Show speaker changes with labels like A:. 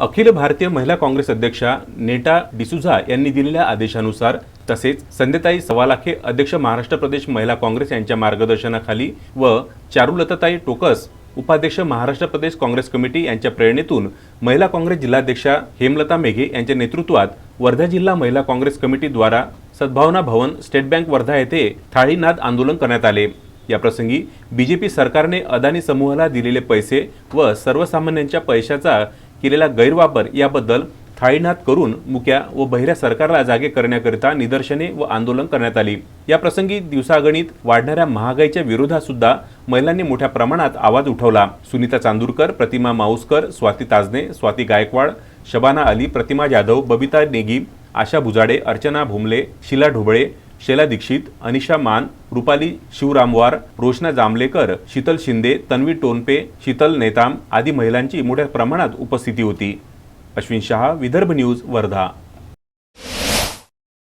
A: अखिल भारतीय महिला काँग्रेस अध्यक्षा नेटा डिसुझा यांनी दिलेल्या आदेशानुसार तसेच संध्याताई सवालाखे अध्यक्ष महाराष्ट्र प्रदेश महिला काँग्रेस यांच्या मार्गदर्शनाखाली व चारुलताताई टोकस उपाध्यक्ष महाराष्ट्र प्रदेश काँग्रेस कमिटी यांच्या प्रेरणेतून महिला काँग्रेस जिल्हाध्यक्षा हेमलता मेघे यांच्या नेतृत्वात वर्धा जिल्हा महिला काँग्रेस कमिटीद्वारा सद्भावना भवन स्टेट बँक वर्धा येथे थाळीनाद आंदोलन करण्यात आले. याप्रसंगी बीजेपी सरकारने अदानी समूहाला दिलेले पैसे व सर्वसामान्यांच्या पैशाचा केलेला गैरवापर याबद्दल थाळीनाद करून मुक्या व बहिऱ्या सरकारला जागे करण्याकरिता निदर्शने व आंदोलन करण्यात आली. या प्रसंगी दिवसागणित वाढणाऱ्या महागाईच्या विरोधात सुद्धा महिलांनी मोठ्या प्रमाणात आवाज उठवला. सुनीता चांदूरकर प्रतिमा माऊसकर स्वाती ताजने स्वाती गायकवाड शबाना अली प्रतिमा जाधव बबिता नेगी आशा भुजाडे अर्चना भुमले शिला ढोबळे शैला दीक्षित अनिशा मान रुपाली शिवरामवार रोशना जांभलेकर शीतल शिंदे तन्वी टोनपे शीतल नेताम आदी महिलांची मोठ्या प्रमाणात उपस्थिती होती. अश्विन शहा विदर्भ न्यूज वर्धा.